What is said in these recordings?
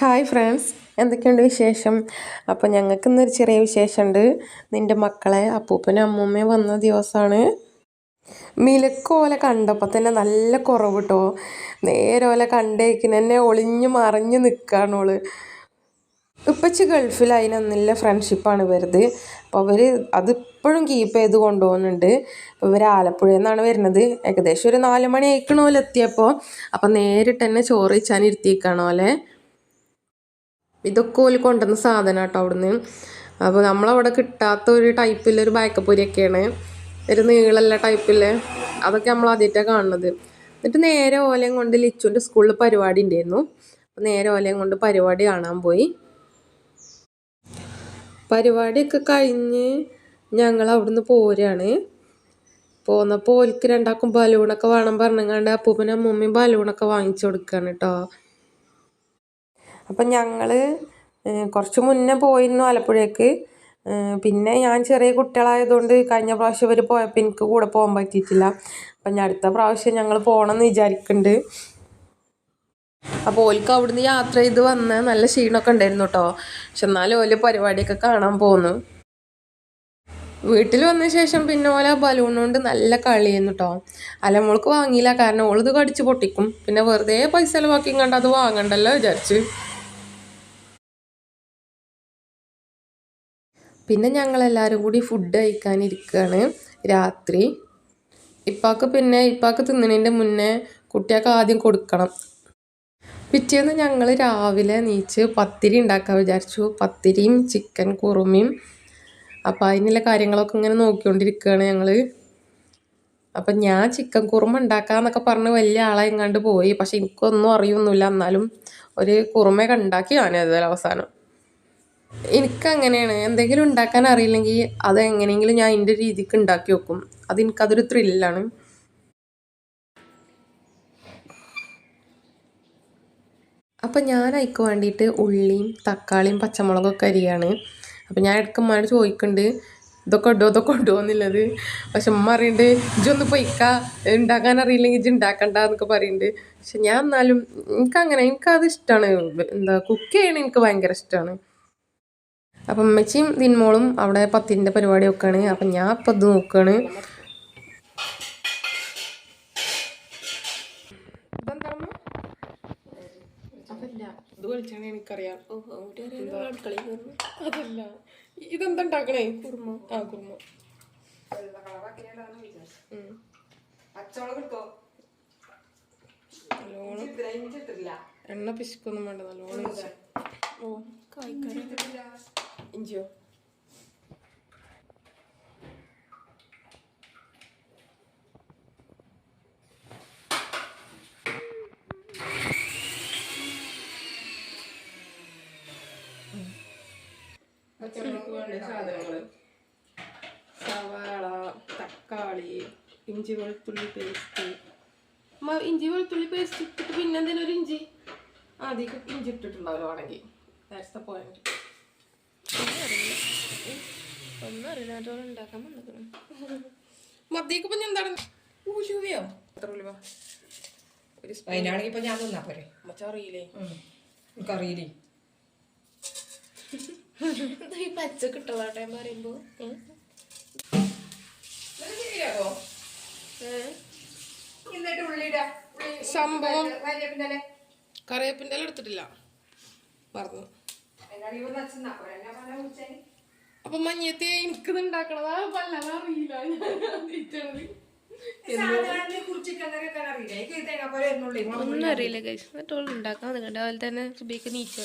Hi friends എന്തൊക്കെയുണ്ട് വിശേഷം? അപ്പോൾ ഞങ്ങൾക്ക് ഇന്നൊരു ചെറിയ വിശേഷമുണ്ട്. നിന്റെ മക്കളെ അപ്പൂപ്പനും അമ്മൂമ്മയും വന്ന ദിവസമാണ് മിലക്കോല കണ്ടപ്പോൾ തന്നെ നല്ല കുറവ് കേട്ടോ നേരെ ഓല കണ്ടേക്കിന് എന്നെ ഒളിഞ്ഞു മറിഞ്ഞു നിൽക്കുകയാണ് ഓൾ. ഇപ്പച്ച് ഗൾഫിൽ അതിനൊന്നില്ല ഫ്രണ്ട്ഷിപ്പാണ് വരുന്നത് അപ്പോൾ അവർ അതിപ്പോഴും കീപ്പ് ചെയ്ത് കൊണ്ടുപോകുന്നുണ്ട്. അപ്പോൾ ഇവർ ആലപ്പുഴയിൽ നിന്നാണ് വരുന്നത്. ഏകദേശം ഒരു നാല് മണി ആയിക്കണോലെത്തിയപ്പോൾ അപ്പം നേരിട്ട് തന്നെ ചോറ് വെച്ചാൻ ഇതൊക്കെ ഓൽ കൊണ്ടുവന്ന സാധനം കേട്ടോ അവിടുന്ന്. അപ്പോൾ നമ്മളവിടെ കിട്ടാത്ത ഒരു ടൈപ്പിലൊരു ബാക്കപ്പൊരിയൊക്കെയാണ് ഒരു നീളല്ല ടൈപ്പിൽ അതൊക്കെ നമ്മൾ ആദ്യമായിട്ടാണ് കാണുന്നത്. എന്നിട്ട് നേരെ ഓലയും കൊണ്ട് ലിച്ചുവിന്റെ സ്കൂളിൽ പരിപാടി ഉണ്ടായിരുന്നു. അപ്പോൾ നേരെ ഓലയും കൊണ്ട് പരിപാടി കാണാൻ പോയി. പരിപാടിയൊക്കെ കഴിഞ്ഞ് ഞങ്ങൾ അവിടുന്ന് പോരാണ്. പോന്നപ്പോൾ ഓൽക്ക് രണ്ടാക്കും ബലൂണൊക്കെ വേണം പറഞ്ഞങ്ങാണ്ട് അപ്പൂപ്പനും അമ്മൂമ്മയും ബലൂണൊക്കെ വാങ്ങിച്ചു കൊടുക്കുകയാണ് കേട്ടോ അപ്പം ഞങ്ങൾ കുറച്ച് മുന്നേ പോയിരുന്നു ആലപ്പുഴയ്ക്ക് പിന്നെ ഞാൻ ചെറിയ കുട്ടികളായതുകൊണ്ട് കഴിഞ്ഞ പ്രാവശ്യം ഇവർ പോയപ്പോൾ എനിക്ക് കൂടെ പോകാൻ പറ്റിയിട്ടില്ല. അപ്പം ഞാൻ അടുത്ത പ്രാവശ്യം ഞങ്ങൾ പോകണമെന്ന് വിചാരിക്കുന്നുണ്ട് അപ്പോൾ ഓൽക്ക് അവിടുന്ന് യാത്ര ചെയ്ത് വന്ന് നല്ല ക്ഷീണമൊക്കെ ഉണ്ടായിരുന്നു കേട്ടോ. പക്ഷെ എന്നാലും ഓൽ പരിപാടിയൊക്കെ കാണാൻ പോന്നു. വീട്ടിൽ വന്ന ശേഷം പിന്നെ ഓല ബലൂൺ കൊണ്ട് നല്ല കളിയായിരുന്നു കേട്ടോ. അലമോൾക്ക് വാങ്ങിയില്ല. കാരണം ഓളിത് കടിച്ചു പൊട്ടിക്കും. പിന്നെ വെറുതെ പൈസ ചിലവാക്കി കണ്ട് അത് വാങ്ങണ്ടല്ലോ വിചാരിച്ച്. പിന്നെ ഞങ്ങളെല്ലാവരും കൂടി ഫുഡ് കഴിക്കാനിരിക്കുകയാണ് രാത്രി. ഇപ്പാക്ക് പിന്നെ ഇപ്പാക്ക് തിന്നണതിന്റെ മുന്നേ കുട്ടികൾക്ക് ആദ്യം കൊടുക്കണം. പിറ്റേന്ന് ഞങ്ങൾ രാവിലെ നീച്ച് പത്തിരി ഉണ്ടാക്കാൻ വിചാരിച്ചു. പത്തിരിയും ചിക്കൻ കുറുമയും. അപ്പം അതിനുള്ള കാര്യങ്ങളൊക്കെ ഇങ്ങനെ നോക്കിക്കൊണ്ടിരിക്കുകയാണ് ഞങ്ങൾ അപ്പം ഞാൻ ചിക്കൻ കുറുമ ഉണ്ടാക്കാന്നൊക്കെ പറഞ്ഞ് വലിയ ആളെ എങ്ങാണ്ട് പോയി. പക്ഷെ എനിക്കൊന്നും അറിയൊന്നുമില്ല. എന്നാലും ഒരു കുറുമയൊക്കെ ഉണ്ടാക്കി ഞാനത് അവസാനം. എനിക്കങ്ങനെയാണ്. എന്തെങ്കിലും ഉണ്ടാക്കാൻ അറിയില്ലെങ്കിൽ അത് എങ്ങനെയെങ്കിലും ഞാൻ എന്റെ രീതിക്ക് ഉണ്ടാക്കി വെക്കും. അതെനിക്കതൊരു ത്രില്ലാണ് അപ്പം ഞാൻ അതിക്ക് വേണ്ടിയിട്ട് ഉള്ളിയും തക്കാളിയും പച്ചമുളകൊക്കെ അരിയാണ്. അപ്പം ഞാൻ ഇടയ്ക്ക് ചോദിക്കുന്നുണ്ട് ഇതൊക്കെ ഉണ്ടോ? ഇതൊക്കെ ഉണ്ടോ? എന്നുള്ളത്. പക്ഷെ ഉമ്മ അറിയണ്ട് ഇജൊന്ന് പൊയ്ക്ക. ഉണ്ടാക്കാൻ അറിയില്ലെങ്കിൽ ഇജ് ഉണ്ടാക്കണ്ട എന്നൊക്കെ പറയുന്നുണ്ട്. പക്ഷെ ഞാൻ എന്നാലും എനിക്കങ്ങനെ എനിക്കത് ഇഷ്ടമാണ്. എന്താ കുക്ക് ചെയ്യണത് എനിക്ക് ഭയങ്കര ഇഷ്ടമാണ്. അപ്പം അമ്മച്ചിയും ദിൻമോളും അവിടെ പത്തിന്റെ പരിപാടി വെക്കാണ് അപ്പം ഞാൻ അപ്പം ഇത് നോക്കുകയാണ് അതല്ല. ഇത് വിളിച്ചാണ് എനിക്കറിയാം. അതല്ല. ഇതെന്താ ഉണ്ടാക്കണേ കുറുമ. ആ കുറുമ. എണ്ണ പിശുക്കൊന്നും വേണ്ട. നല്ലോണം ഓ ഓ ഇഞ്ചിയോ പച്ചമുളക് വേണ്ട സാധനങ്ങൾ. സവാള തക്കാളി ഇഞ്ചി വെളുത്തുള്ളി പേസ്റ്റ്. ഇഞ്ചി വെളുത്തുള്ളി പേസ്റ്റ് ഇട്ടിട്ട് പിന്നെ എന്തെങ്കിലും ഒരു ഇഞ്ചി? ആദ്യം ഇഞ്ചി ഇട്ടിട്ടുണ്ടാവില്ല ആണെങ്കിൽ ദാറ്റ്സ് ദ പോയിന്റ് ഒന്നും അറിയാത്തോളം ഉണ്ടാക്കാൻ വന്നിക്കണം. മതിയൊക്കെ ഇപ്പം എന്താണ്? ഊശുവയോ? എത്ര ഉലുവ ഒരു സ്പൂൺ. അതിനാണെങ്കിൽ ഇപ്പൊ ഞാൻ തിന്നാ പോരെ. മച്ച അറിയില്ലേ? എനിക്കറിയില്ലേ? ഈ പച്ച കിട്ടോട്ടെ പറയുമ്പോ. ഉം. എന്നിട്ട് ഉള്ളിടാ. സംഭവം കറിവേപ്പിന്റെ എടുത്തിട്ടില്ല. മറന്നു. അപ്പൊ മഞ്ഞത്തെ എനിക്ക് ഉണ്ടാക്കണതാ പല്ലതാ അറിയില്ല. ഒന്നും അറിയില്ല കഴിച്ചു എന്നിട്ടോളം ഉണ്ടാക്കാൻ അതുകൊണ്ട് അതുപോലെ തന്നെ സുബിക്ക് നീച്ചു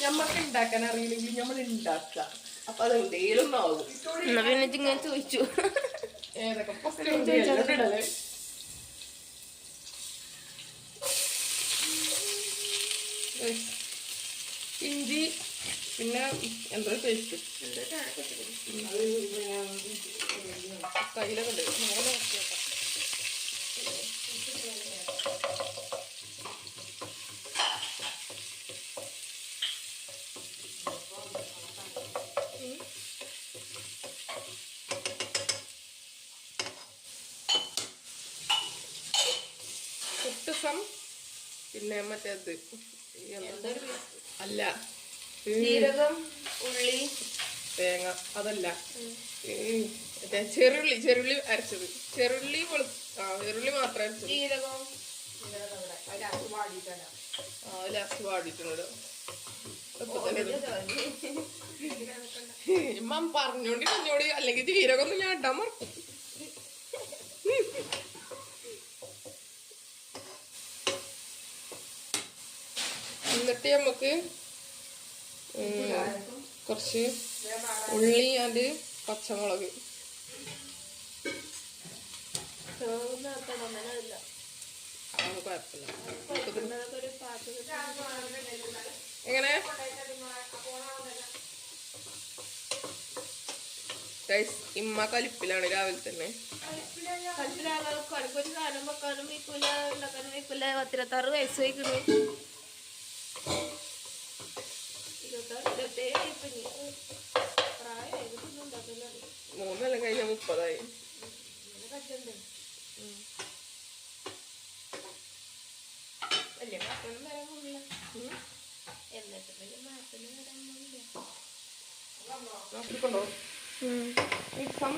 ഞമ്മക്ക് ഉണ്ടാക്കാൻ അറിയില്ലെങ്കിൽ നമ്മൾ ഉണ്ടാക്കാം അപ്പൊ അത് എന്തേലും ആവും എന്നാ പിന്നെ ഇങ്ങനെ ചോദിച്ചു. ഏതൊക്കെ ഫസ്റ്റ് ഇടല്ലേ Guys, ഇഞ്ചി പിന്നെ എന്തോ പേസ്റ്റ് തൈലൊക്കെ ഉണ്ട് നോക്കിയേക്കാം പിന്നെ മറ്റേത്? അല്ല. ജീരകം ഉള്ളി തേങ്ങ അതല്ല. മറ്റേ ചെറുള്ളി ചെറുള്ളി അരച്ചത്. ചെറുള്ളി വെളു ആ ചെറുള്ളി മാത്രം അരച്ചത്. ജീരകം ലാസ്റ്റ് ഇത്. ഇമ്മ പറഞ്ഞോണ്ടി പറഞ്ഞോടി അല്ലെങ്കിൽ ജീരകൊന്നും ഞാൻ ഇട്ടാ മറക്കും. എന്നിട്ട് നമുക്ക് കുറച്ച് ഉള്ളി അത് പച്ചമുളക്. എങ്ങനെ? ഇമ്മ കലിപ്പിലാണ് രാവിലെ തന്നെ. കലിപ്പിലാണ് കടുക്കൊരു സാധനം വെക്കാനും വയ്ക്കൂല ഉണ്ടാക്കാനും വയ്ക്കൂല പത്തിരത്താറ് വയസ്സ് വയ്ക്കണു മൂന്നെല്ലാം കഴിഞ്ഞ മുപ്പതായി. വലിയ മാറ്റമൊന്നും വരാൻ പോകില്ല എന്നിട്ട് വലിയ നോക്കിക്കൊണ്ടോ ഇപ്പം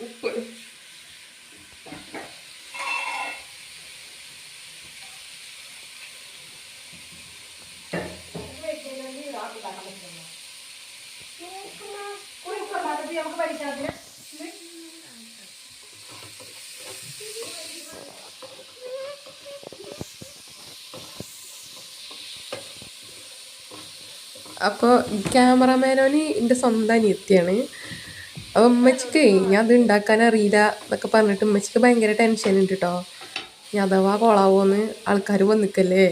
ഉപ്പ്. അപ്പോൾ ക്യാമറമാനോന് എന്റെ സ്വന്തം അനിയത്തിയാണ്. അപ്പോൾ ഉമ്മച്ചിക്ക് ഞാൻ അത് ഉണ്ടാക്കാൻ അറിയില്ല എന്നൊക്കെ പറഞ്ഞിട്ട് ഉമ്മച്ചിക്ക് ഭയങ്കര ടെൻഷൻ ഉണ്ട് കേട്ടോ ഞാൻ അഥവാ കൊളാവോന്ന് ആൾക്കാർ വന്നിക്കല്ലേ?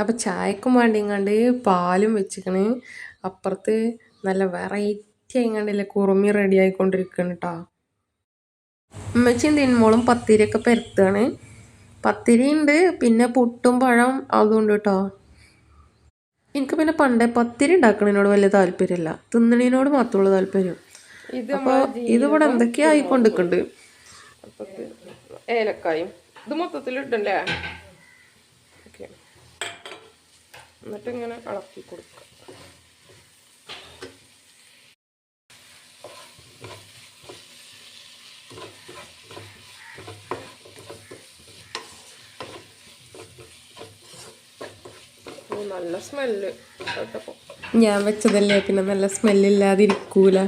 അപ്പോൾ ചായക്കും വേണ്ടിങ്ങാണ്ട് പാലും വെച്ചിക്കണ്. അപ്പുറത്ത് നല്ല വെറൈറ്റി ആയിങ്ങാണ്ടല്ലേ കുറുമി റെഡി ആയിക്കൊണ്ടിരിക്കണം കേട്ടോ ഉമ്മച്ചിയും തിന്മോളും പത്തിരിയൊക്കെ പരത്തുകയാണ്. പത്തിരി ഉണ്ട് പിന്നെ പുട്ടും പഴം അതുകൊണ്ട് കേട്ടോ എനിക്ക് പിന്നെ പണ്ടേ പത്തിരി ഉണ്ടാക്കണതിനോട് വലിയ താല്പര്യമില്ല. തിന്നണതിനോട് മാത്രമുള്ള താല്പര്യം. അപ്പോൾ ഇതിവിടെ എന്തൊക്കെയാ ആയിക്കൊണ്ടിരിക്കുന്നുണ്ട്. ഏലക്കായും. ഇത് മൊത്തത്തിൽ ഇട്ടല്ലേ ഓക്കെ. എന്നിട്ട് ഇങ്ങനെ ഇളക്കി കൊടുക്കുക നല്ല സ്മെല്ല്. ഞാൻ വെച്ചതല്ലേ പിന്നെ നല്ല സ്മെല്ലില്ലാതിരിക്കൂല.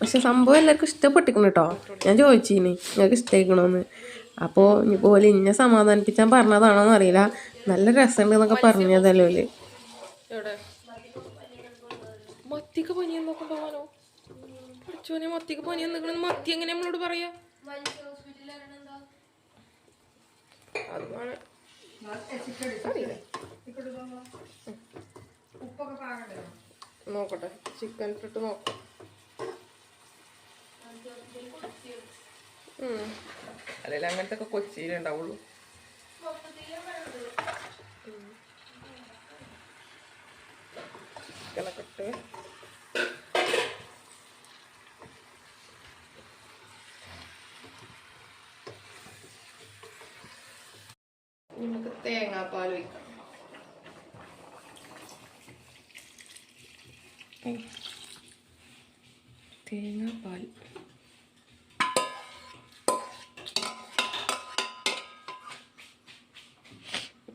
പക്ഷെ സംഭവം എല്ലാവർക്കും ഇഷ്ടപ്പെട്ടിരിക്കണം കേട്ടോ. ഞാൻ ചോദിച്ചീന് നിങ്ങൾക്ക് ഇഷ്ടമായിക്കണോന്ന് അപ്പോൾ ഇനി പോലെ ഇന്നെ സമാധാനിപ്പിച്ചാൻ പറഞ്ഞതാണോന്ന് അറിയില്ല നല്ല രസമുണ്ട് എന്നൊക്കെ പറഞ്ഞതല്ലോ ഓൽ മത്തിക്ക് പനി എന്നൊക്കെ ഉണ്ടാവാനോ പഠിച്ചോനെ മത്തിക്ക് പനി എന്തെങ്കിലും മത്തി എങ്ങനെ നമ്മളോട് പറയാ? അതാണ് ഉപ്പൊക്കെ നോക്കട്ടെ. ചിക്കൻ ഫ്രിട്ട് നോക്കാം. അല്ലെങ്കിൽ അങ്ങനത്തെ ഒക്കെ കൊച്ചിയിലേ ഉണ്ടാവുള്ളൂ. ചിക്കനൊക്കെ ഇട്ട്. നമുക്ക് തേങ്ങാപ്പാൽ ഒഴിക്കാം തേങ്ങാപ്പാൽ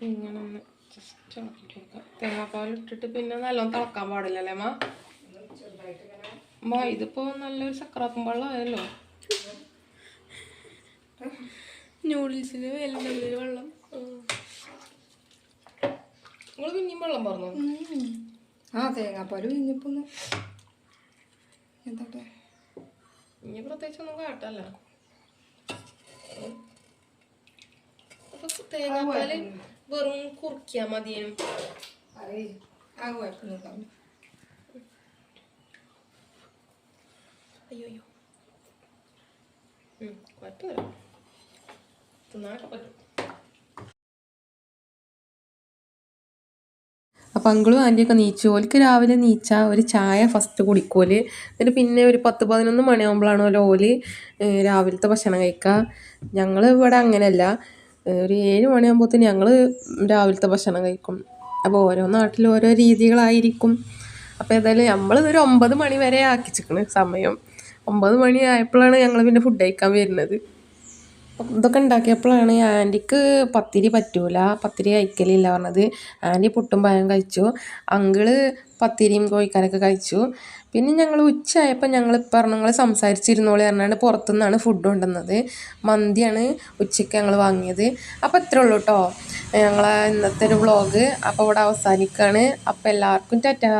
ഇങ്ങനെ ഒന്ന് ജസ്റ്റ് ഇളക്കിട്ട് കൊടുക്കാം തേങ്ങാപ്പാൽ ഇട്ടിട്ട് പിന്നെ നല്ലോണം തിളക്കാൻ പാടില്ല അല്ലേ മാ അമ്മ ഇതിപ്പോ നല്ലൊരു സക്രാത്തും വെള്ളമായല്ലോ നൂഡിൽസിന് വെള്ളം. നിങ്ങൾ പിന്നെയും വെള്ളം പറഞ്ഞു ആ തേങ്ങാപ്പാൽ കഴിഞ്ഞപ്പോ എന്താട്ടെ ഇനി പ്രത്യേകിച്ച് ഒന്നും കാട്ടല്ല തേങ്ങാപ്പാൽ വെറും കുറിക്കാ മതിയും ആ കുഴപ്പമൊന്നും അയ്യോ അയ്യോ കുഴപ്പമില്ല. തിന്നാനൊക്കെ പറ്റും. പങ്കളും ആന്റിയൊക്കെ നീച്ചു. ഓൽക്ക് രാവിലെ നീച്ച ഒരു ചായ ഫസ്റ്റ് കുടിക്കോൽ എന്നിട്ട് പിന്നെ ഒരു പത്ത് പതിനൊന്ന് മണിയാകുമ്പോഴാണ് ഓല ഓൽ രാവിലത്തെ ഭക്ഷണം കഴിക്കുക ഞങ്ങൾ ഇവിടെ അങ്ങനെയല്ല. ഒരു ഏഴ് മണിയാകുമ്പോഴത്തേന് ഞങ്ങൾ രാവിലത്തെ ഭക്ഷണം കഴിക്കും. അപ്പോൾ ഓരോ നാട്ടിലും ഓരോ രീതികളായിരിക്കും. അപ്പോൾ ഏതായാലും നമ്മളിതൊരു ഒമ്പത് മണി വരെ ആക്കിച്ചിക്കണ് സമയം. ഒമ്പത് മണി ആയപ്പോഴാണ് ഞങ്ങൾ പിന്നെ ഫുഡ് കഴിക്കാൻ വരുന്നത്. ഇതൊക്കെ ഉണ്ടാക്കിയപ്പോഴാണ് ആന്റിക്ക് പത്തിരി പറ്റൂല പത്തിരി കഴിക്കലില്ല പറഞ്ഞത്. ആന്റി പുട്ടും പഴം കഴിച്ചു അങ്കിൾ പത്തിരിയും കോഴിക്കാനൊക്കെ കഴിച്ചു. പിന്നെ ഞങ്ങൾ ഉച്ചയായപ്പോൾ ഞങ്ങൾ പറഞ്ഞു ഞങ്ങൾ സംസാരിച്ചിരുന്നോളി പറഞ്ഞാണ് പുറത്തുനിന്നാണ് ഫുഡ് കൊണ്ടുവന്നത്. മന്തിയാണ് ഉച്ചയ്ക്ക് ഞങ്ങൾ വാങ്ങിയത്. അപ്പോൾ ഇത്രേ ഉള്ളൂ കേട്ടോ ഞങ്ങളെ ഇന്നത്തെ ഒരു വ്ളോഗ് അപ്പോൾ ഇവിടെ അവസാനിക്കുകയാണ് അപ്പോൾ എല്ലാവർക്കും ടാറ്റാ.